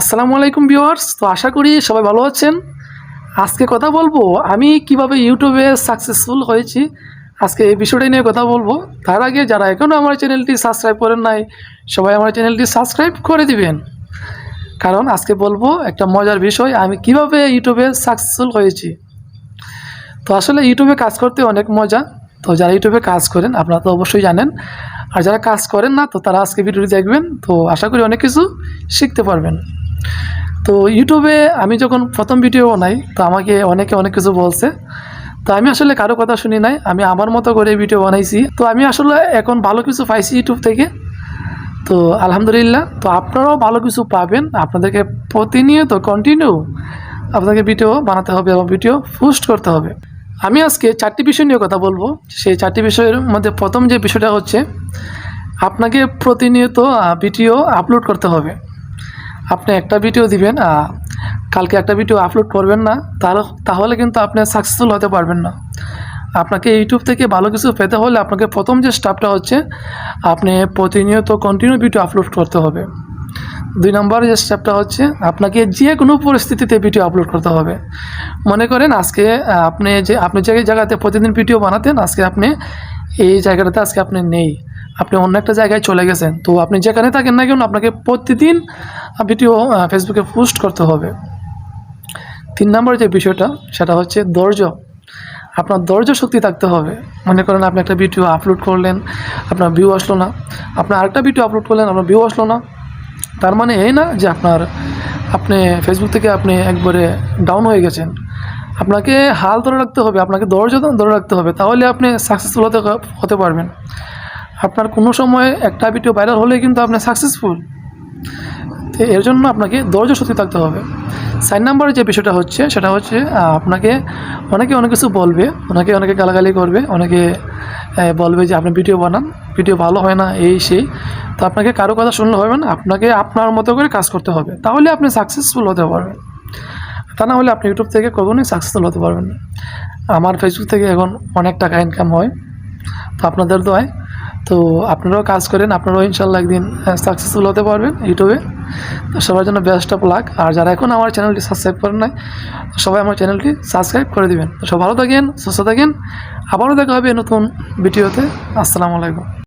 আসসালামু আলাইকুম ভিউয়ার্স। তো আশা করি সবাই ভালো আছেন। আজকে কথা বলব, আমি কীভাবে ইউটিউবে সাকসেসফুল হয়েছি, আজকে এই বিষয়টা নিয়ে কথা বলব। তার আগে যারা এখনও আমার চ্যানেলটি সাবস্ক্রাইব করেন নাই, সবাই আমার চ্যানেলটি সাবস্ক্রাইব করে দিবেন। কারণ আজকে বলব একটা মজার বিষয়, আমি কীভাবে ইউটিউবে সাকসেসফুল হয়েছি। তো আসলে ইউটিউবে কাজ করতে অনেক মজা। তো যারা ইউটিউবে কাজ করেন, আপনারা তো অবশ্যই জানেন। আর যারা কাজ করেন না, তো তারা আজকে ভিডিওটি দেখবেন। তো আশা করি অনেক কিছু শিখতে পারবেন। তো ইউটিউবে আমি যখন প্রথম ভিডিও বানাই, তো আমাকে অনেকে অনেক কিছু বলছে। তো আমি আসলে কারও কথা শুনি নাই, আমি আমার মতো করে ভিডিও বানাইছি। তো আমি আসলে এখন ভালো কিছু পাইছি ইউটিউব থেকে। তো আলহামদুলিল্লাহ, তো আপনারাও ভালো কিছু পাবেন। আপনাদেরকে প্রতিনিয়ত কন্টিনিউ আপনাকে ভিডিও বানাতে হবে এবং ভিডিও পোস্ট করতে হবে। আমি আজকে চারটি বিষয় নিয়ে কথা বলব। সেই চারটি বিষয়ের মধ্যে প্রথম যে বিষয়টা হচ্ছে, আপনাকে প্রতিনিয়ত ভিডিও আপলোড করতে হবে। আপনি একটা ভিডিও দিবেন কালকে একটা ভিডিও আপলোড করবেন না, তাহলে তাহলে কিন্তু আপনি সাকসেসফুল হতে পারবেন না। আপনাকে ইউটিউব থেকে ভালো কিছু পেতে হলে আপনাকে প্রথম যে স্টাফটা হচ্ছে, আপনি প্রতিনিয়ত কন্টিনিউ ভিডিও আপলোড করতে হবে। দুই নম্বর যে স্টেপটা হচ্ছে, আপনাকে যে কোনো পরিস্থিতিতে ভিডিও আপলোড করতে হবে। মনে করেন আজকে আপনি যে আপনি যে জায়গাতে প্রতিদিন ভিডিও বানাতেন, আজকে আপনি এই জায়গাটাতে আজকে আপনি নেই। আপনি অন্য একটা জায়গায় চলে গেছেন, তো আপনি যেখানে থাকেন না কেন আপনাকে প্রতিদিন ভিডিও ফেসবুকে পোস্ট করতে হবে। তিন নম্বর যে বিষয়টা, সেটা হচ্ছে ধৈর্য। আপনার ধৈর্য শক্তি থাকতে হবে। মনে করেন আপনি একটা ভিডিও আপলোড করলেন, আপনার ভিউ আসলো না। আপনার আরেকটা ভিডিও আপলোড করলেন, আপনার ভিউ আসলো না। তার মানে এই না যে আপনার, আপনি ফেসবুক থেকে আপনি একবারে ডাউন হয়ে গেছেন। আপনাকে হাল ধরে রাখতে হবে, আপনাকে ধৈর্য ধরে রাখতে হবে। তাহলে আপনি সাকসেসফুল হতে হতে পারবেন। আপনার কোনো সময় একটা ভিডিও ভাইরাল হলে কিন্তু আপনি সাকসেসফুল তো এর জন্য আপনাকে ধৈর্য সত্যি থাকতে হবে। সাইন নাম্বারের যে বিষয়টা হচ্ছে, সেটা হচ্ছে আপনাকে অনেকে অনেক কিছু বলবে, অনেকে অনেকে গালাগালি করবে, অনেকে বলবে যে আপনি ভিডিও বানান ভিডিও ভালো হয় না, এই সেই। তো আপনাকে কারও কথা শুনলে হবে না, আপনাকে আপনার মতো করে কাজ করতে হবে। তাহলে আপনি সাকসেসফুল হতে পারবেন। তা না হলে আপনি ইউটিউব থেকে কখনোই সাকসেসফুল হতে পারবেন আমার ফেসবুক থেকে এখন অনেক টাকা ইনকাম হয়। তো আপনাদের দোয়ায় তো আপনারাও কাজ করেন, আপনারাও ইনশাল্লাহ একদিন সাকসেসফুল হতে পারবেন ইউটিউবে। তো সবার জন্য বেস্ট অফ লাক আর যারা এখন আমার চ্যানেলটি সাবস্ক্রাইব করেন নাই সবাই আমার চ্যানেলটি সাবস্ক্রাইব করে দেবেন। তো সব ভালো থাকেন, সুস্থ থাকেন। আবারও দেখা হবে নতুন ভিডিওতে। আসসালামু আলাইকুম।